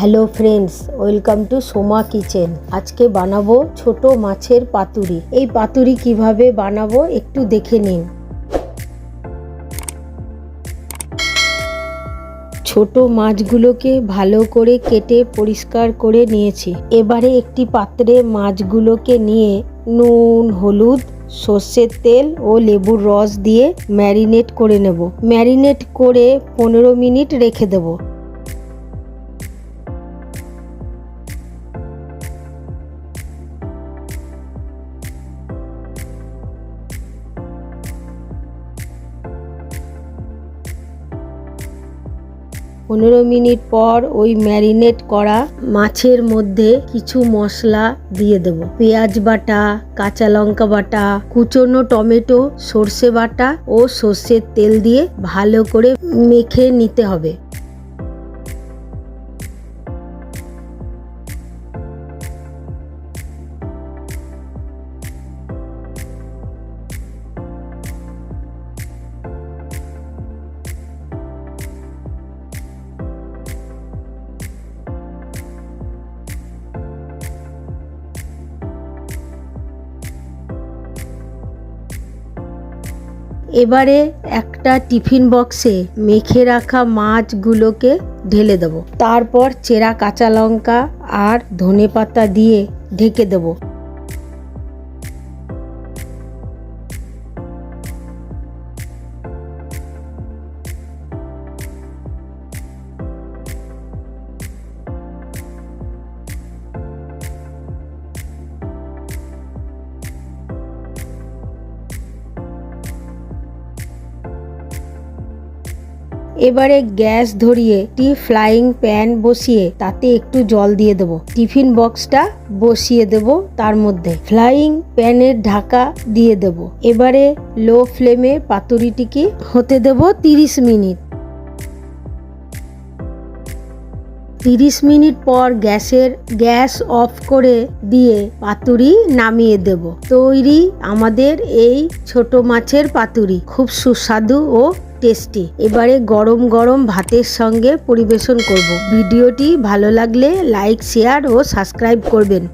Hello friends welcome to Soma kitchen আজকে বানাবো ছোট মাছের পাতুরি। এই পাতুরি কীভাবে বানাবো একটু দেখে নিন। ছোট মাছগুলোকে ভালো করে কেটে পরিষ্কার করে নিয়েছি। এবারে একটি পাত্রে মাছগুলোকে নিয়ে নুন, হলুদ, সর্ষের তেল ও লেবুর রস দিয়ে ম্যারিনেট করে নেব। ম্যারিনেট করে পনেরো মিনিট রেখে দেবো। পনেরো মিনিট পর ওই ম্যারিনেট করা মাছের মধ্যে কিছু মশলা দিয়ে দেব। পেঁয়াজ বাটা, কাঁচা লঙ্কা বাটা, কুচনো টমেটো, সর্ষে বাটা ও সর্ষের তেল দিয়ে ভালো করে মেখে নিতে হবে। এবারে একটা টিফিন বক্সে মেখে রাখা মাছগুলোকে ঢেলে দেব। তারপর চেরা কাঁচা লঙ্কা আর ধনে পাতা দিয়ে ঢেকে দেব। এবারে গ্যাস ধরিয়ে একটি ফ্লাইং প্যান বসিয়ে তাতে একটু জল দিয়ে দেবো। টিফিন বক্সটা বসিয়ে দেব তার মধ্যে। ফ্লাইং প্যানের ঢাকা দিয়ে দেব। এবারে লো ফ্লেমে পাতুরিটিকে হতে দেব তিরিশ মিনিট। তিরিশ মিনিট পর গ্যাসের, গ্যাস অফ করে দিয়ে পাতুরি নামিয়ে দেব। তৈরি আমাদের এই ছোট মাছের পাতুরি। খুব সুস্বাদু ও টেস্টি। এবারে গরম গরম ভাতের সঙ্গে পরিবেশন করব। ভিডিওটি ভালো লাগলে লাইক, শেয়ার ও সাবস্ক্রাইব করবেন।